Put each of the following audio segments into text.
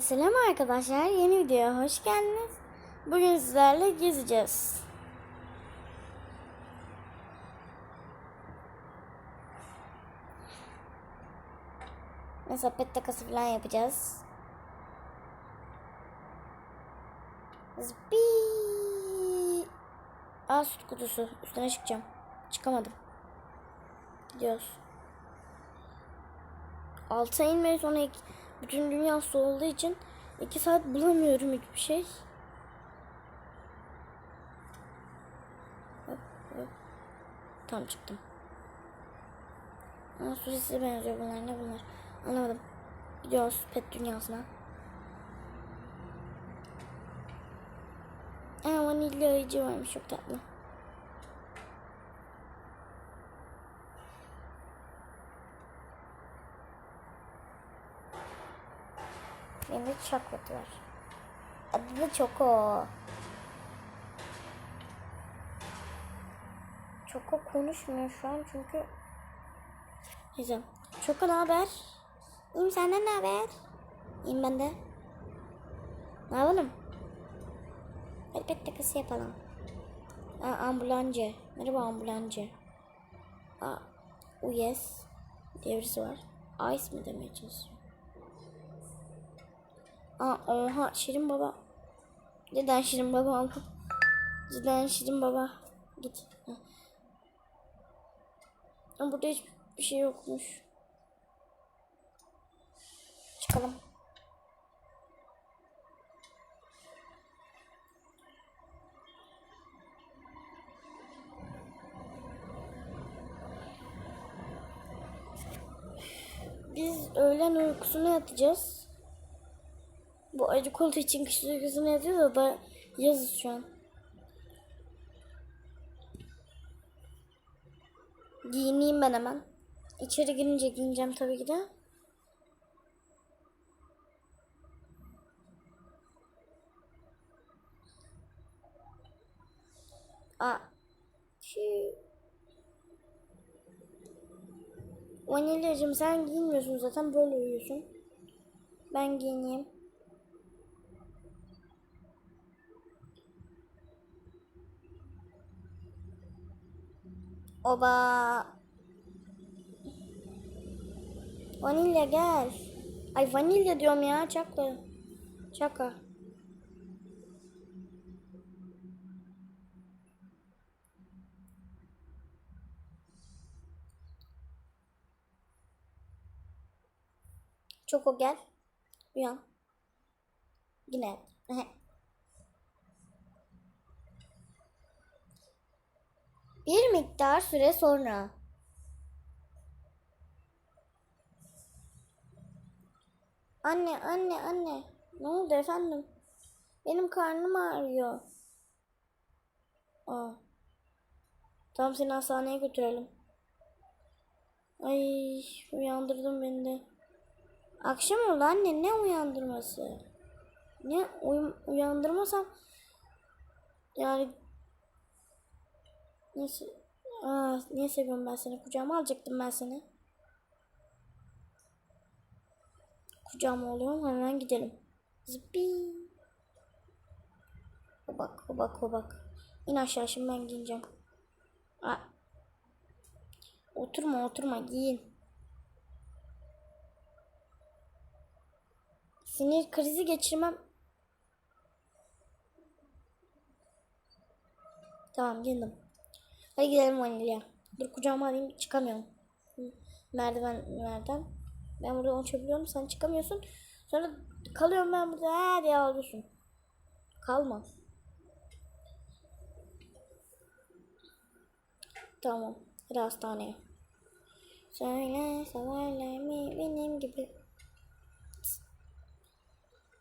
Selam arkadaşlar. Yeni videoya hoş geldiniz. Bugün sizlerle gezeceğiz. Mesela pet takası falan yapacağız. Zıppi. Aa süt kutusu. Üstüne çıkacağım. Çıkamadım. Gidiyoruz. Alta inmeyi sonra bütün dünya su olduğu için iki saat bulamıyorum hiçbir şey. Tam çıktım. Aa, su sesi benziyor bunlar ne bunlar anlamadım. Gidiyoruz pet dünyasına. Aa vanilya ayıcı varmış çok tatlı. De chocolate var. Adı da Choco. Choco konuşmuyor şu an çünkü Neyse. Choco ne haber? İyiyim senden ne haber? İyiyim ben de. Ne yapalım? Pet takası yapalım. Aa, ambulancı. Merhaba ambulancı. Aa, yes diye var. Ice mi demeye çalışıyor? Aa, oha Şirin Baba. Neden Şirin Baba aldım? Cidden Şirin Baba. Git. Ama burada hiçbir şey yokmuş. Çıkalım. Biz öğlen uykusuna yatacağız. Bu acı koltuğu için kış uykusuna yatıyor da da yazız şu an. Giyineyim ben hemen. İçeri girince giyineceğim tabii ki de. Aa. Şu... Vanilyacığım sen giyinmiyorsun zaten böyle uyuyorsun. Ben giyineyim. Oba. Vanilya gel. Ay vanilya diyorum ya çakla. Çaka. Çoko gel. Uyan. Yine. Bir miktar süre sonra. Anne, anne, anne. Ne oldu efendim? Benim karnım ağrıyor. Aa. Tamam seni hastaneye götürelim. Ay uyandırdın beni de. Akşam oldu anne ne uyandırması? Ne uy uyandırmasam yani Neyse. Aa, niye seviyorum ben seni? Kucağıma alacaktım ben seni. Kucağıma alıyorum hemen gidelim. Zıppi. Hobak hobak hobak. İn aşağı şimdi ben giyineceğim. Aa. Oturma oturma giyin. Sinir krizi geçirmem. Tamam giyindim. Hadi gidelim vanilya. Dur kucağıma alayım çıkamıyorum. Merdivenlerden. Ben burada uçabiliyorum sen çıkamıyorsun. Sonra kalıyorum ben burada her diye ağlıyorsun. Kalma. Tamam. Hadi hastaneye. Söyle söyle mi benim gibi.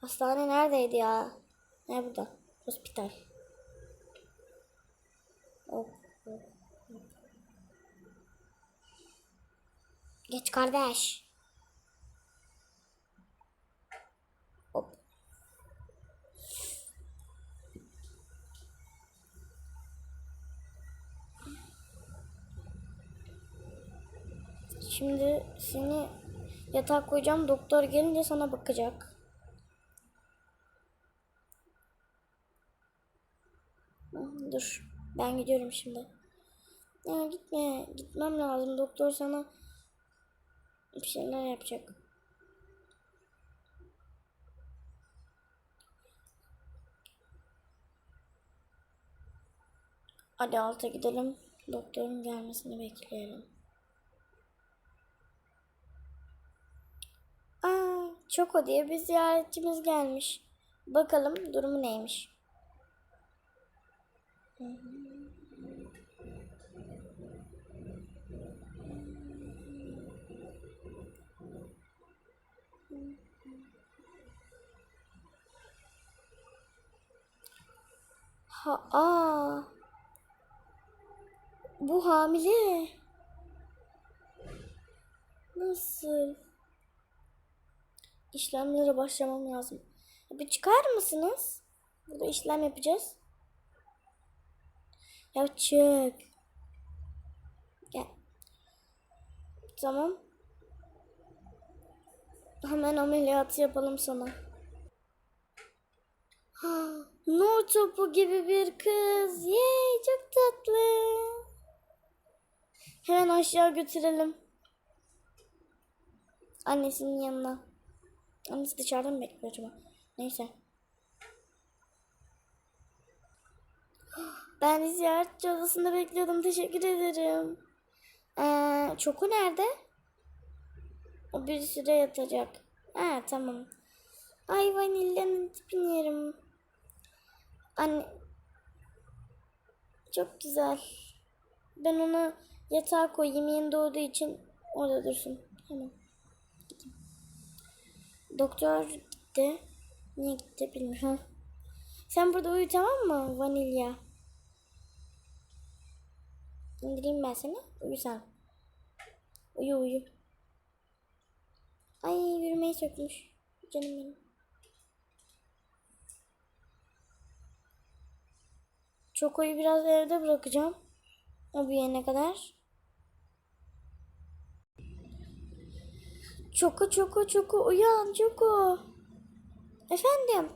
Hastane neredeydi ya? Ne burada? Hospital. Oh. Geç kardeş. Hop. Şimdi seni yatağa koyacağım. Doktor gelince sana bakacak. Hı, Dur. Ben gidiyorum şimdi. Ya gitme. Gitmem lazım. Doktor sana bir şeyler yapacak. Hadi alta gidelim. Doktorun gelmesini bekleyelim. Aa, Çoko diye bir ziyaretçimiz gelmiş. Bakalım durumu neymiş. Ha, aa. Bu hamile. Nasıl? İşlemlere başlamam lazım. Bir çıkar mısınız? Burada işlem yapacağız. Ya çık. Gel. Tamam. Hemen ameliyatı yapalım sana. Ha, Nur topu gibi bir kız. Yey çok tatlı. Hemen aşağı götürelim. Annesinin yanına. Annesi dışarıda mı bekliyor acaba? Neyse. Ben ziyaretçi odasında bekliyordum. Teşekkür ederim. Ee, Çoku nerede? O bir süre yatacak. Ha tamam. Ay vanilyanın tipini yerim. Anne. Çok güzel. Ben onu yatağa koyayım. Yeni doğduğu için orada dursun. Gideyim. Doktor gitti. Niye gitti bilmiyorum. Sen burada uyu tamam mı vanilya? İndireyim ben seni. Uyu sen. Uyu uyu. Ay yürümeyi sökmüş. Canım benim. Çoko'yu biraz evde bırakacağım. O büyüyene kadar. Çoko çoko çoko uyan çoko. Efendim.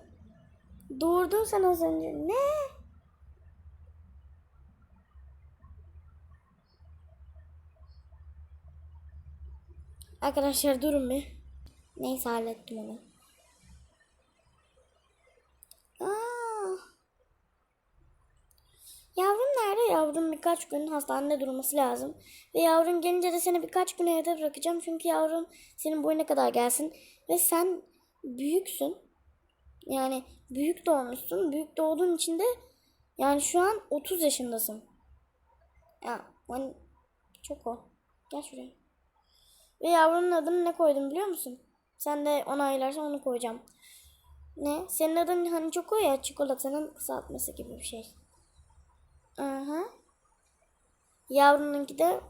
Doğurdun sen az önce. Ne? Arkadaşlar durun bir. Neyse hallettim onu. Aa. Yavrum nerede? Yavrum birkaç gün hastanede durması lazım. Ve yavrum gelince de seni birkaç gün evde bırakacağım. Çünkü yavrum senin boyuna kadar gelsin. Ve sen büyüksün. Yani büyük doğmuşsun. Büyük doğduğun için de yani şu an 30 yaşındasın. Ya hani çok o. Gel şuraya. Ve yavrunun adını ne koydum biliyor musun? Sen de onaylarsan onu koyacağım. Ne? Senin adın hani çok o ya çikolatanın kısaltması gibi bir şey. Aha. Yavrununki de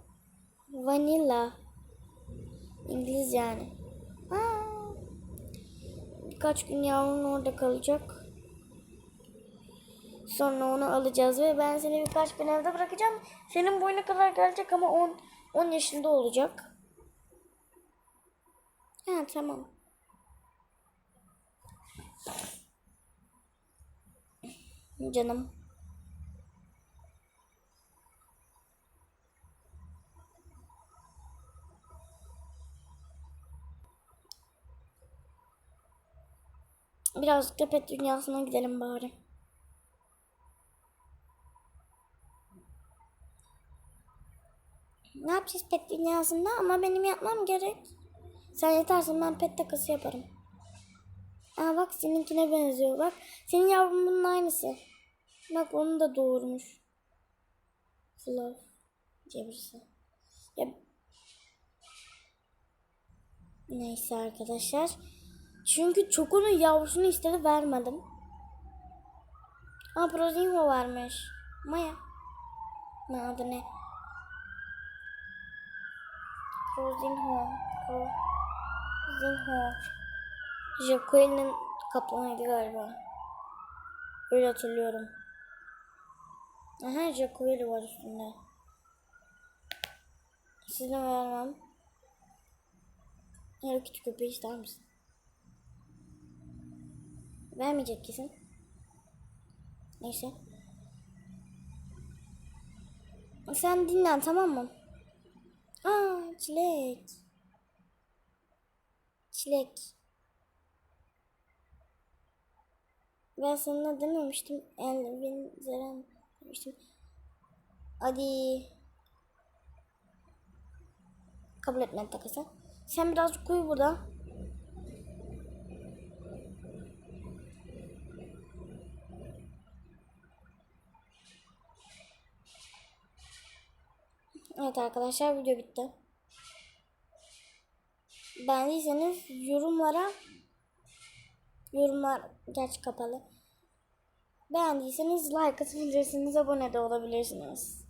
vanilla. İngiliz yani. Aa. Birkaç gün yavrun orada kalacak. Sonra onu alacağız ve ben seni birkaç gün evde bırakacağım. Senin boyuna kadar gelecek ama 10 10 yaşında olacak. Ha tamam. Canım. Birazcık da pet dünyasına gidelim bari. Ne yapacağız pet dünyasında ama benim yapmam gerek. Sen yetersin ben pet takası yaparım. Aa bak seninkine benziyor. Bak senin yavrun bunun aynısı. Bak onu da doğurmuş. Fluff diye. Ya... Neyse arkadaşlar. Çünkü Çoko'nun yavrusunu istedi vermedim. Aa Prozinho varmış. Maya. Ne adı ne? Prozinho. Prozinho. Joko'nun kaplanıydı galiba. Öyle hatırlıyorum. Aha Joko'yu var üstünde. Size vermem. Hello Kitty köpeği ister misin? Vermeyecek kesin. Neyse. Sen dinlen tamam mı? Aa çilek. Çilek. Ben sana dememiştim. Elvin Zeren demiştim. Hadi. Kabul etmedi takası. Sen birazcık uyu burada. Evet arkadaşlar video bitti. Beğendiyseniz yorumlara yorumlar geç kapalı. Beğendiyseniz like atabilirsiniz, abone de olabilirsiniz.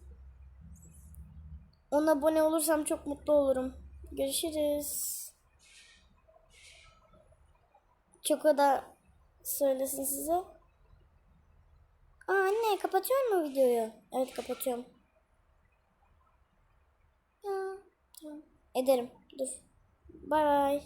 Ona abone olursam çok mutlu olurum. Görüşürüz. Çok da söylesin size. Aa anne kapatıyor mu videoyu? Evet kapatıyorum. Ya, tamam. Ederim. Dur. Bay.